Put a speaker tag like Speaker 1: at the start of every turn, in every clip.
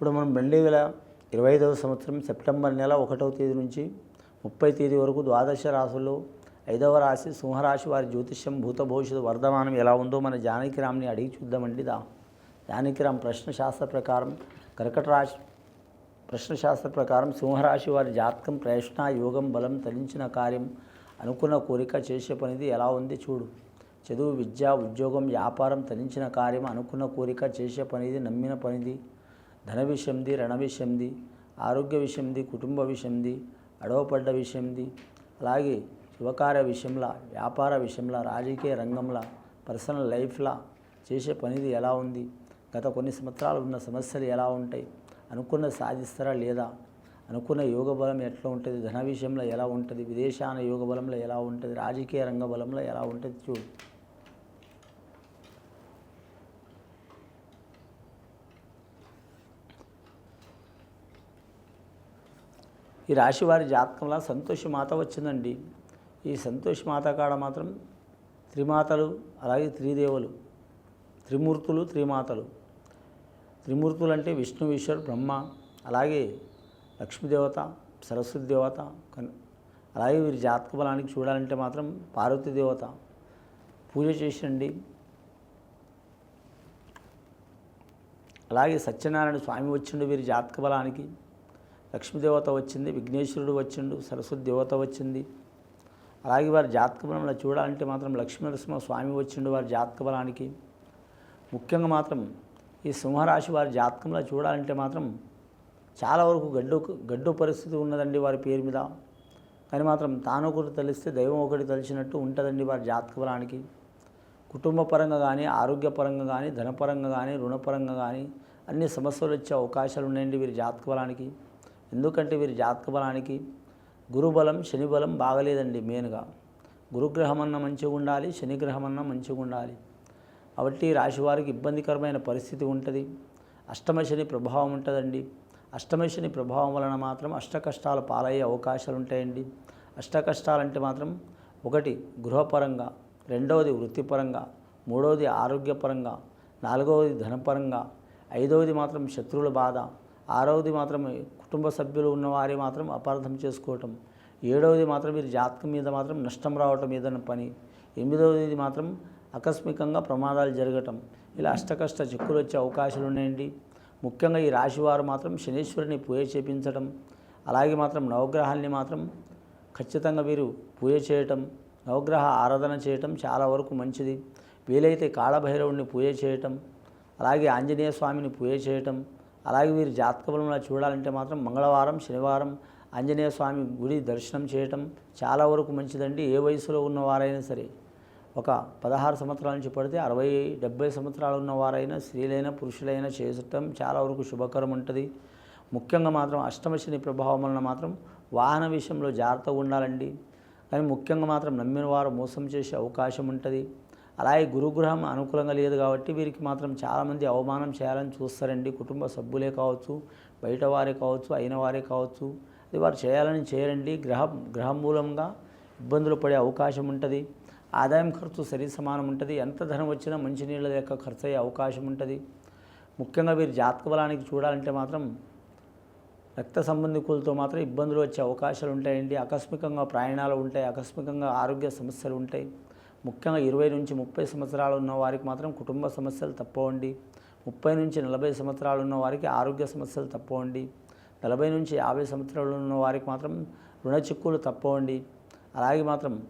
Speaker 1: ఇప్పుడు మనం రెండు వేల ఇరవై ఐదవ సంవత్సరం సెప్టెంబర్ నెల ఒకటవ తేదీ నుంచి ముప్పై తేదీ వరకు ద్వాదశ రాశుల్లో ఐదవ రాశి సింహరాశి వారి జ్యోతిష్యం భూత భవిష్యత్తు వర్ధమానం ఎలా ఉందో మన జానకిరామ్ని అడిగి చూద్దామండి దా. జానకిరామ్ ప్రశ్న శాస్త్ర ప్రకారం కర్కట రాశి ప్రశ్నశాస్త్ర ప్రకారం సింహరాశి వారి జాతకం ప్రయత్న యోగం బలం తలించిన కార్యం అనుకున్న కోరిక చేసే పనిది ఎలా ఉంది చూడు. చదువు విద్య ఉద్యోగం వ్యాపారం తలించిన కార్యం అనుకున్న కోరిక చేసే పనిది నమ్మిన పనిది ధన విషయంది రణ విషయంది ఆరోగ్య విషయంది కుటుంబ విషయంది అడవపడ్డ విషయంది అలాగే శుభకార్య విషయంలో వ్యాపార విషయంలో రాజకీయ రంగంలో పర్సనల్ లైఫ్లా చేసే పనిది ఎలా ఉంది? గత కొన్ని సంవత్సరాలు ఉన్న సమస్యలు ఎలా ఉంటాయి? అనుకున్న సాధిస్తారా లేదా? అనుకున్న యోగ బలం ఎట్లా ఉంటుంది? ధన విషయంలో ఎలా ఉంటుంది? విదేశాన యోగ బలంలో ఎలా ఉంటుంది? రాజకీయ రంగ బలంలో ఎలా ఉంటుంది? చూడు. ఈ రాశి వారి జాతకంలో సంతోషి మాత వచ్చిందండి. ఈ సంతోషి మాత కాడ మాత్రం త్రిమాతలు అలాగే త్రిదేవులు త్రిమూర్తులు త్రిమాతలు. త్రిమూర్తులు అంటే విష్ణు ఈశ్వరు బ్రహ్మ అలాగే లక్ష్మీదేవత సరస్వతి దేవత అలాగే వీరి జాతక బలానికి చూడాలంటే మాత్రం పార్వతీ దేవత పూజ చేసిండి అలాగే సత్యనారాయణ స్వామి వచ్చిండు వీరి జాతక బలానికి. లక్ష్మీదేవత వచ్చింది విఘ్నేశ్వరుడు వచ్చిండు సరస్వతి దేవత వచ్చింది. అలాగే వారి జాతక బలంలో చూడాలంటే మాత్రం లక్ష్మీనరసింహ స్వామి వచ్చిండు వారి జాతక బలానికి. ముఖ్యంగా మాత్రం ఈ సింహరాశి వారి జాతకంలో చూడాలంటే మాత్రం చాలా వరకు గడ్డు గడ్డు పరిస్థితి ఉన్నదండి వారి పేరు మీద. కానీ మాత్రం తాను ఒకటి తెలిస్తే దైవం ఒకటి తెలిసినట్టు ఉంటుందండి వారి జాతక బలానికి. కుటుంబ పరంగా కానీ ఆరోగ్యపరంగా కానీ ధనపరంగా కానీ రుణపరంగా కానీ అన్ని సమస్యలు వచ్చే అవకాశాలు ఉన్నాయండి వీరి జాతక బలానికి. ఎందుకంటే వీరి జాతక బలానికి గురుబలం శని బలం బాగలేదండి మెయిన్గా. గురుగ్రహం అన్న మంచిగా ఉండాలి శనిగ్రహం అన్న మంచిగా ఉండాలి. కాబట్టి రాశివారికి రాశి వారికి ఇబ్బందికరమైన పరిస్థితి ఉంటుంది. అష్టమ శని ప్రభావం ఉంటుందండి. అష్టమ శని ప్రభావం వలన మాత్రం అష్ట కష్టాలు పాలయ్యే అవకాశాలు ఉంటాయండి. అష్ట కష్టాలంటే మాత్రం ఒకటి గృహపరంగా రెండవది వృత్తిపరంగా మూడవది ఆరోగ్యపరంగా నాలుగవది ధనపరంగా ఐదవది మాత్రం శత్రువుల బాధ ఆరవది మాత్రం కుటుంబ సభ్యులు ఉన్నవారి మాత్రం అపార్థం చేసుకోవటం. ఏడవది మాత్రం వీరి జాతకం మీద మాత్రం నష్టం రావటం ఏదైనా పని. ఎనిమిదవది మాత్రం ఆకస్మికంగా ప్రమాదాలు జరగటం. ఇలా అష్టకష్ట చిక్కులు వచ్చే అవకాశాలు ఉన్నాయండి. ముఖ్యంగా ఈ రాశివారు మాత్రం శనీశ్వరుని పూజ చేపించడం అలాగే మాత్రం నవగ్రహాల్ని మాత్రం ఖచ్చితంగా వీరు పూజ చేయటం. నవగ్రహ ఆరాధన చేయటం చాలా వరకు మంచిది. వీలైతే కాళభైరవుడిని పూజ చేయటం. అలాగే ఆంజనేయ స్వామిని పూజ చేయటం. అలాగే వీరి జాతక బలంలో చూడాలంటే మాత్రం మంగళవారం శనివారం ఆంజనేయ స్వామి గుడి దర్శనం చేయటం చాలా వరకు మంచిదండి. ఏ వయసులో ఉన్నవారైనా సరే. ఒక పదహారు సంవత్సరాల నుంచి పడితే అరవై డెబ్బై సంవత్సరాలు ఉన్నవారైనా స్త్రీలైనా పురుషులైనా చేయటం చాలా వరకు శుభకరం ఉంటుంది. ముఖ్యంగా మాత్రం అష్టమశని ప్రభావం వలన మాత్రం వాహన విషయంలో జాగ్రత్తగా ఉండాలండి. కానీ ముఖ్యంగా మాత్రం నమ్మిన వారు మోసం చేసే అవకాశం ఉంటుంది. అలాగే గురుగ్రహం అనుకూలంగా లేదు కాబట్టి వీరికి మాత్రం చాలామంది అవమానం చేయాలని చూస్తారండి. కుటుంబ సభ్యులే కావచ్చు బయట వారే కావచ్చు అయిన వారే కావచ్చు. అది వారు చేయాలని చేయరండి. గ్రహ గ్రహం మూలంగా ఇబ్బందులు పడే అవకాశం ఉంటుంది. ఆదాయం ఖర్చు సరి సమానం ఉంటుంది. ఎంత ధనం వచ్చినా మంచినీళ్ళ యొక్క ఖర్చు అయ్యే అవకాశం ఉంటుంది. ముఖ్యంగా వీరి జాతక బలానికి చూడాలంటే మాత్రం రక్త సంబంధికులతో మాత్రం ఇబ్బందులు వచ్చే అవకాశాలు ఉంటాయండి. ఆకస్మికంగా ప్రయాణాలు ఉంటాయి ఆకస్మికంగా ఆరోగ్య సమస్యలు ఉంటాయి. ముఖ్యంగా ఇరవై నుంచి ముప్పై సంవత్సరాలు ఉన్న వారికి మాత్రం కుటుంబ సమస్యలు తప్పవండి. ముప్పై నుంచి నలభై సంవత్సరాలు ఉన్న వారికి ఆరోగ్య సమస్యలు తప్పవండి. నలభై నుంచి యాభై సంవత్సరాలు ఉన్న వారికి మాత్రం రుణ చిక్కులు తప్పవండి. అలాగే మాత్రం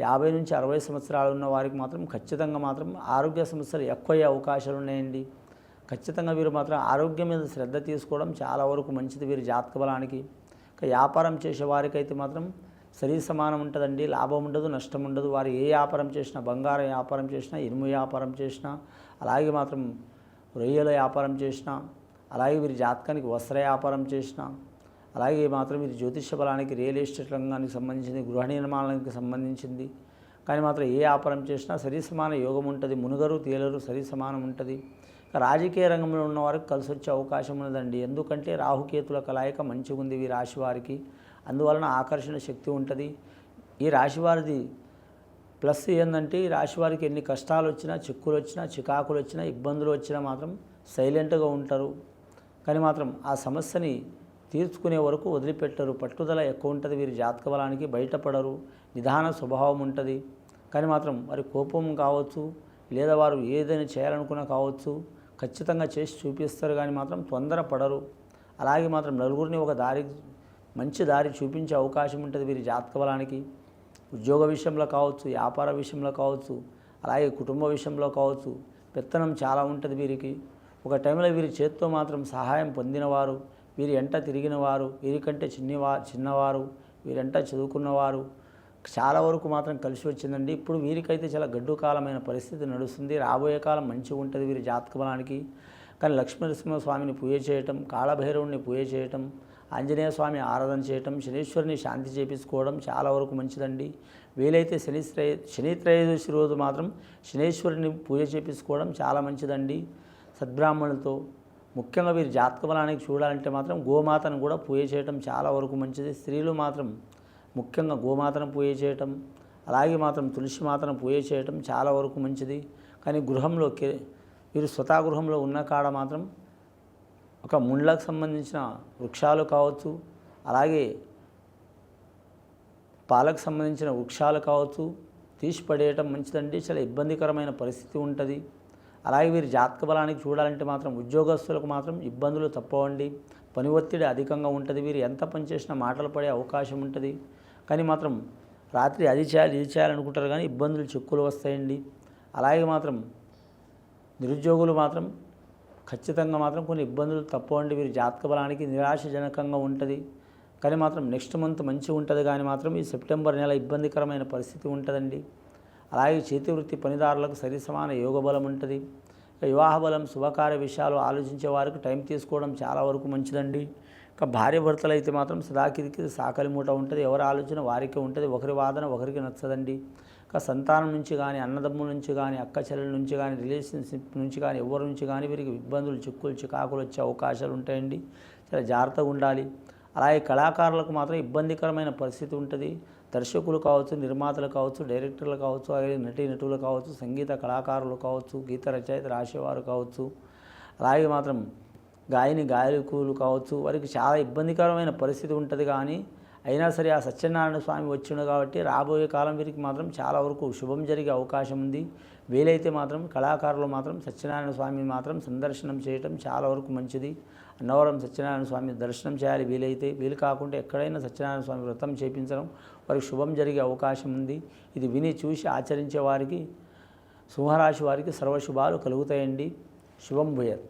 Speaker 1: యాభై నుంచి అరవై సంవత్సరాలు ఉన్న వారికి మాత్రం ఖచ్చితంగా మాత్రం ఆరోగ్య సమస్యలు ఎక్కువయ్యే అవకాశాలు ఉన్నాయండి. ఖచ్చితంగా వీరు మాత్రం ఆరోగ్యం మీద శ్రద్ధ తీసుకోవడం చాలా వరకు మంచిది వీరి జాతక బలానికి. ఇక వ్యాపారం చేసే వారికైతే మాత్రం సరి సమానం ఉంటుందండి లాభం ఉండదు నష్టం ఉండదు. వారు ఏ వ్యాపారం చేసినా బంగారం వ్యాపారం చేసినా ఇనుము వ్యాపారం చేసినా అలాగే మాత్రం రొయ్యల వ్యాపారం చేసినా అలాగే వీరి జాతకానికి వస్త్ర వ్యాపారం చేసినా అలాగే మాత్రం వీరి జ్యోతిష బలానికి రియల్ ఎస్టేట్ రంగానికి సంబంధించింది గృహ నిర్మాణానికి సంబంధించింది. కానీ మాత్రం ఏ వ్యాపారం చేసినా సరి సమాన యోగం ఉంటుంది. మునుగరు తేలరు సరి సమానం ఉంటుంది. రాజకీయ రంగంలో ఉన్న వారికి కలిసి వచ్చే అవకాశం ఉన్నదండి ఎందుకంటే రాహుకేతుల కలాయిక మంచిగా ఉంది ఈ రాశి వారికి అందువలన ఆకర్షణ శక్తి ఉంటుంది. ఈ రాశి వారిది ప్లస్ ఏంటంటే ఈ రాశి వారికి ఎన్ని కష్టాలు వచ్చినా చిక్కులు వచ్చినా చికాకులు వచ్చినా ఇబ్బందులు వచ్చినా మాత్రం సైలెంట్గా ఉంటారు. కానీ మాత్రం ఆ సమస్యని తీర్చుకునే వరకు వదిలిపెట్టరు. పట్టుదల ఎక్కువ ఉంటుంది. వీరి జాతక బలానికి బయటపడరు. నిదాన స్వభావం ఉంటుంది. కానీ మాత్రం వారి కోపం కావచ్చు లేదా వారు ఏదైనా చేయాలనుకున్నా కావచ్చు ఖచ్చితంగా చేసి చూపిస్తారు. కానీ మాత్రం తొందర పడరు అలాగే మాత్రం నలుగురిని ఒక దారి మంచి దారి చూపించే అవకాశం ఉంటుంది వీరి జాతక బలానికి. ఉద్యోగ విషయంలో కావచ్చు వ్యాపార విషయంలో కావచ్చు అలాగే కుటుంబ విషయంలో కావచ్చు పెత్తనం చాలా ఉంటుంది వీరికి. ఒక టైంలో వీరి చేత్తో మాత్రం సహాయం పొందినవారు వీరి ఎంట తిరిగినవారు వీరికంటే చిన్నవా చిన్నవారు వీరంట చదువుకున్నవారు చాలా వరకు మాత్రం కలిసి వచ్చిందండి. ఇప్పుడు వీరికైతే చాలా గడ్డు కాలమైన పరిస్థితి నడుస్తుంది. రాబోయే కాలం మంచిగా ఉంటుంది వీరి జాతక బలానికి. కానీ లక్ష్మీనరసింహ స్వామిని పూజ చేయటం కాళభైరవుని పూజ చేయటం ఆంజనేయ స్వామి ఆరాధన చేయటం శనీశ్వరుని శాంతి చేపించుకోవడం చాలా వరకు మంచిదండి. వీలైతే శనిత్రయ శనిత్రయోదశి రోజు మాత్రం శనీశ్వరుని పూజ చేపించుకోవడం చాలా మంచిదండి. సద్బ్రాహ్మణులతో ముఖ్యంగా వీరి జాతక బలానికి చూడాలంటే మాత్రం గోమాతను కూడా పూజ చేయటం చాలా వరకు మంచిది. స్త్రీలు మాత్రం ముఖ్యంగా గోమాతను పూజ చేయటం అలాగే మాత్రం తులసి మాతను పూజ చేయటం చాలా వరకు మంచిది. కానీ గృహంలో వీరు స్వతా గృహంలో ఉన్న కాడ మాత్రం ఒక ముండ్లకు సంబంధించిన వృక్షాలు కావచ్చు అలాగే పాలకు సంబంధించిన వృక్షాలు కావచ్చు తీసి పడేయటం మంచిదండి. చాలా ఇబ్బందికరమైన పరిస్థితి ఉంటుంది. అలాగే వీరి జాతక బలానికి చూడాలంటే మాత్రం ఉద్యోగస్తులకు మాత్రం ఇబ్బందులు తప్పవండి. పని ఒత్తిడి అధికంగా ఉంటుంది. వీరు ఎంత పని చేసినా మాటలు పడే అవకాశం ఉంటుంది. కానీ మాత్రం రాత్రి అది చేయాలి ఇది చేయాలనుకుంటారు కానీ ఇబ్బందులు చెక్కులు వస్తాయండి. అలాగే మాత్రం నిరుద్యోగులు మాత్రం ఖచ్చితంగా మాత్రం కొన్ని ఇబ్బందులు తప్పవండి. వీరి జాతక బలానికి నిరాశజనకంగా ఉంటుంది. కానీ మాత్రం నెక్స్ట్ మంత్ మంచిగా ఉంటుంది. కానీ మాత్రం ఈ సెప్టెంబర్ నెల ఇబ్బందికరమైన పరిస్థితి ఉంటుందండి. అలాగే చేతి వృత్తి పనిదారులకు సరిసమాన యోగ బలం ఉంటుంది వివాహ బలం శుభకార్య విషయాలు ఆలోచించే వారికి టైం తీసుకోవడం చాలా వరకు మంచిదండి. ఇక భార్య భర్తలు అయితే మాత్రం సదాకిరికి సాకలి మూట ఉంటుంది. ఎవరి ఆలోచన వారికే ఉంటుంది. ఒకరి వాదన ఒకరికి నచ్చదండి. ఇక సంతానం నుంచి కానీ అన్నదమ్ముల నుంచి కానీ అక్క చెల్లెల నుంచి కానీ రిలేషన్షిప్ నుంచి కానీ ఎవరి నుంచి కానీ వీరికి ఇబ్బందులు చిక్కులు చికాకులు వచ్చే అవకాశాలు ఉంటాయండి. చాలా జాగ్రత్తగా ఉండాలి. అలాగే కళాకారులకు మాత్రం ఇబ్బందికరమైన పరిస్థితి ఉంటుంది. దర్శకులు కావచ్చు నిర్మాతలు కావచ్చు డైరెక్టర్లు కావచ్చు అలాగే నటీ నటులు కావచ్చు సంగీత కళాకారులు కావచ్చు గీత రచయిత రాసేవారు కావచ్చు. అలాగే మాత్రం గాయని గాయకులు కావచ్చు వారికి చాలా ఇబ్బందికరమైన పరిస్థితి ఉంటుంది కానీ అయినా సరే ఆ సత్యనారాయణ స్వామి వచ్చిండు కాబట్టి రాబోయే కాలం వీరికి మాత్రం చాలా వరకు శుభం జరిగే అవకాశం ఉంది. వీలైతే మాత్రం కళాకారులు మాత్రం సత్యనారాయణ స్వామిని మాత్రం సందర్శనం చేయటం చాలా వరకు మంచిది. అన్నవరం సత్యనారాయణ స్వామి దర్శనం చేయాలి వీలైతే. వీలు కాకుండా ఎక్కడైనా సత్యనారాయణ స్వామి వ్రతం చేపించడం వారికి శుభం జరిగే అవకాశం ఉంది. ఇది విని చూసి ఆచరించే వారికి సింహరాశి వారికి సర్వశుభాలు కలుగుతాయండి. శుభం భూయత్.